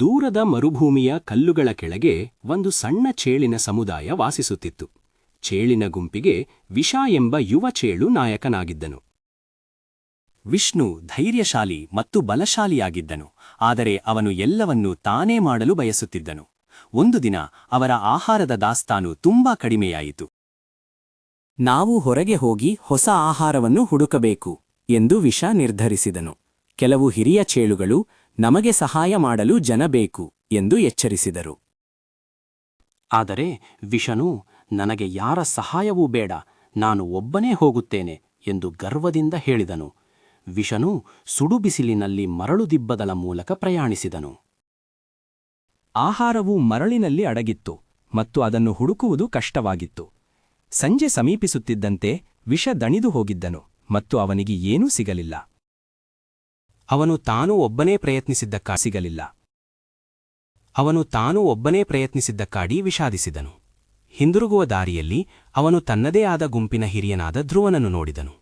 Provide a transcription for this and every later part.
ದೂರದ ಮರುಭೂಮಿಯ ಕಲ್ಲುಗಳ ಕೆಳಗೆ ಒಂದು ಸಣ್ಣ ಚೇಳಿನ ಸಮುದಾಯ ವಾಸಿಸುತ್ತಿತ್ತು. ಚೇಳಿನ ಗುಂಪಿಗೆ ವಿಷ ಎಂಬ ಯುವ ಚೇಳು ನಾಯಕನಾಗಿದ್ದನು. ವಿಷ್ಣು ಧೈರ್ಯಶಾಲಿ ಮತ್ತು ಬಲಶಾಲಿಯಾಗಿದ್ದನು, ಆದರೆ ಅವನು ಎಲ್ಲವನ್ನೂ ತಾನೇ ಮಾಡಲು ಬಯಸುತ್ತಿದ್ದನು. ಒಂದು ದಿನ ಅವರ ಆಹಾರದ ದಾಸ್ತಾನು ತುಂಬಾ ಕಡಿಮೆಯಾಯಿತು. ನಾವು ಹೊರಗೆ ಹೋಗಿ ಹೊಸ ಆಹಾರವನ್ನು ಹುಡುಕಬೇಕು ಎಂದು ವಿಷ ನಿರ್ಧರಿಸಿದನು. ಕೆಲವು ಹಿರಿಯ ಚೇಳುಗಳು ನಮಗೆ ಸಹಾಯ ಮಾಡಲು ಜನ ಬೇಕು ಎಂದು ಎಚ್ಚರಿಸಿದರು. ಆದರೆ ವಿಷನು, ನನಗೆ ಯಾರ ಸಹಾಯವೂ ಬೇಡ, ನಾನು ಒಬ್ಬನೇ ಹೋಗುತ್ತೇನೆ ಎಂದು ಗರ್ವದಿಂದ ಹೇಳಿದನು. ವಿಷನು ಸುಡುಬಿಸಿಲಿನಲ್ಲಿ ಮರಳು ದಿಬ್ಬದಲ ಮೂಲಕ ಪ್ರಯಾಣಿಸಿದನು. ಆಹಾರವು ಮರಳಿನಲ್ಲಿ ಅಡಗಿತ್ತು ಮತ್ತು ಅದನ್ನು ಹುಡುಕುವುದು ಕಷ್ಟವಾಗಿತ್ತು. ಸಂಜೆ ಸಮೀಪಿಸುತ್ತಿದ್ದಂತೆ ವಿಷ ದಣಿದು ಹೋಗಿದ್ದನು ಮತ್ತು ಅವನಿಗೆ ಏನೂ ಸಿಗಲಿಲ್ಲ. ಅವನು ತಾನೂ ಒಬ್ಬನೇ ಪ್ರಯತ್ನಿಸಿದ್ದಕ್ಕ ಸಿಗಲಿಲ್ಲ. ಅವನು ತಾನೂ ಒಬ್ಬನೇ ಪ್ರಯತ್ನಿಸಿದ್ದಕ್ಕಾಡಿ ವಿಷಾದಿಸಿದನು. ಹಿಂದಿರುಗುವ ದಾರಿಯಲ್ಲಿ ಅವನು ತನ್ನದೇ ಆದ ಗುಂಪಿನ ಹಿರಿಯನಾದ ಧ್ರುವನನ್ನು ನೋಡಿದನು.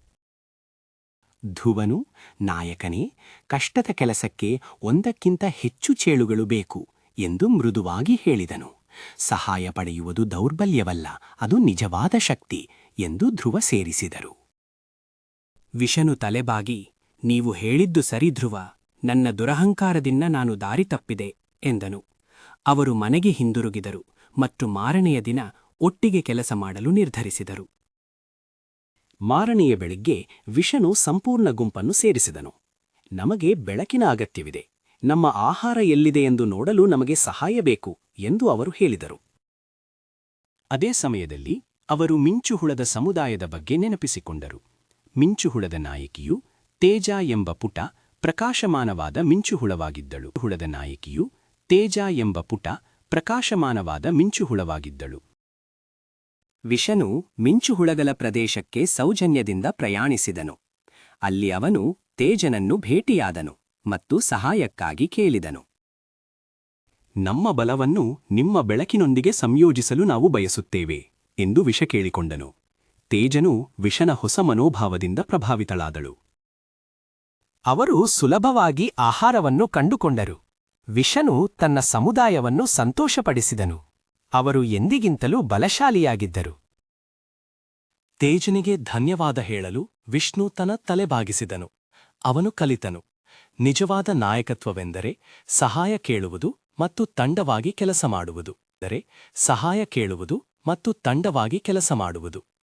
ಧ್ರುವನು, ನಾಯಕನೇ, ಕಷ್ಟದ ಕೆಲಸಕ್ಕೆ ಒಂದಕ್ಕಿಂತ ಹೆಚ್ಚು ಚೇಳುಗಳು ಬೇಕು ಎಂದು ಮೃದುವಾಗಿ ಹೇಳಿದನು. ಸಹಾಯ ಪಡೆಯುವುದು ದೌರ್ಬಲ್ಯವಲ್ಲ, ಅದು ನಿಜವಾದ ಶಕ್ತಿ ಎಂದು ಧ್ರುವ ಸೇರಿಸಿದರು. ವಿಷನು ತಲೆಬಾಗಿ ನೀವು ಹೇಳಿದ್ದು ಸರಿ ಧ್ರುವ, ನನ್ನ ದುರಹಂಕಾರದಿಂದ ನಾನು ದಾರಿ ತಪ್ಪಿದೆ, ಎಂದನು. ಅವರು ಮನೆಗೆ ಹಿಂದಿರುಗಿದರು ಮತ್ತು ಮಾರನೆಯ ದಿನ ಒಟ್ಟಿಗೆ ಕೆಲಸ ಮಾಡಲು ನಿರ್ಧರಿಸಿದರು. ಮಾರನೆಯ ಬೆಳಿಗ್ಗೆ ವಿಷನು ಸಂಪೂರ್ಣ ಗುಂಪನ್ನು ಸೇರಿಸಿದನು. ನಮಗೆ ಬೆಳಕಿನ ಅಗತ್ಯವಿದೆ, ನಮ್ಮ ಆಹಾರ ಎಲ್ಲಿದೆ ಎಂದು ನೋಡಲು ನಮಗೆ ಸಹಾಯ ಬೇಕು ಎಂದು ಅವರು ಹೇಳಿದರು. ಅದೇ ಸಮಯದಲ್ಲಿ ಅವರು ಮಿಂಚುಹುಳದ ಸಮುದಾಯದ ಬಗ್ಗೆ ನೆನಪಿಸಿಕೊಂಡರು. ಮಿಂಚುಹುಳದ ನಾಯಕಿಯು ತೇಜ ಎಂಬ ಪುಟ ಪ್ರಕಾಶಮಾನವಾದ ಮಿಂಚುಹುಳವಾಗಿದ್ದಳು. ಹುಳದ ನಾಯಕಿಯು ತೇಜ ಎಂಬ ಪುಟ ಪ್ರಕಾಶಮಾನವಾದ ಮಿಂಚುಹುಳವಾಗಿದ್ದಳು. ವಿಷನು ಮಿಂಚುಹುಳಗಳ ಪ್ರದೇಶಕ್ಕೆ ಸೌಜನ್ಯದಿಂದ ಪ್ರಯಾಣಿಸಿದನು. ಅಲ್ಲಿ ಅವನು ತೇಜನನ್ನು ಭೇಟಿಯಾದನು ಮತ್ತು ಸಹಾಯಕ್ಕಾಗಿ ಕೇಳಿದನು. ನಮ್ಮ ಬಲವನ್ನು ನಿಮ್ಮ ಬೆಳಕಿನೊಂದಿಗೆ ಸಂಯೋಜಿಸಲು ನಾವು ಬಯಸುತ್ತೇವೆ ಎಂದು ವಿಷ ಕೇಳಿಕೊಂಡನು. ತೇಜನು ವಿಷನ ಹೊಸ ಮನೋಭಾವದಿಂದ ಪ್ರಭಾವಿತಳಾದಳು. ಅವರು ಸುಲಭವಾಗಿ ಆಹಾರವನ್ನು ಕಂಡುಕೊಂಡರು. ವಿಷನು ತನ್ನ ಸಮುದಾಯವನ್ನು ಸಂತೋಷಪಡಿಸಿದನು. ಅವರು ಎಂದಿಗಿಂತಲೂ ಬಲಶಾಲಿಯಾಗಿದ್ದರು. ತೇಜನಿಗೆ ಧನ್ಯವಾದ ಹೇಳಲು ವಿಷ್ಣು ತನ್ನ ತಲೆಬಾಗಿಸಿದನು ಅವನು ಕಲಿತನು. ನಿಜವಾದ ನಾಯಕತ್ವವೆಂದರೆ ಸಹಾಯ ಕೇಳುವುದು ಮತ್ತು ತಂಡವಾಗಿ ಕೆಲಸ ಮಾಡುವುದು. ಅಂದರೆ ಸಹಾಯ ಕೇಳುವುದು ಮತ್ತು ತಂಡವಾಗಿ ಕೆಲಸ ಮಾಡುವುದು.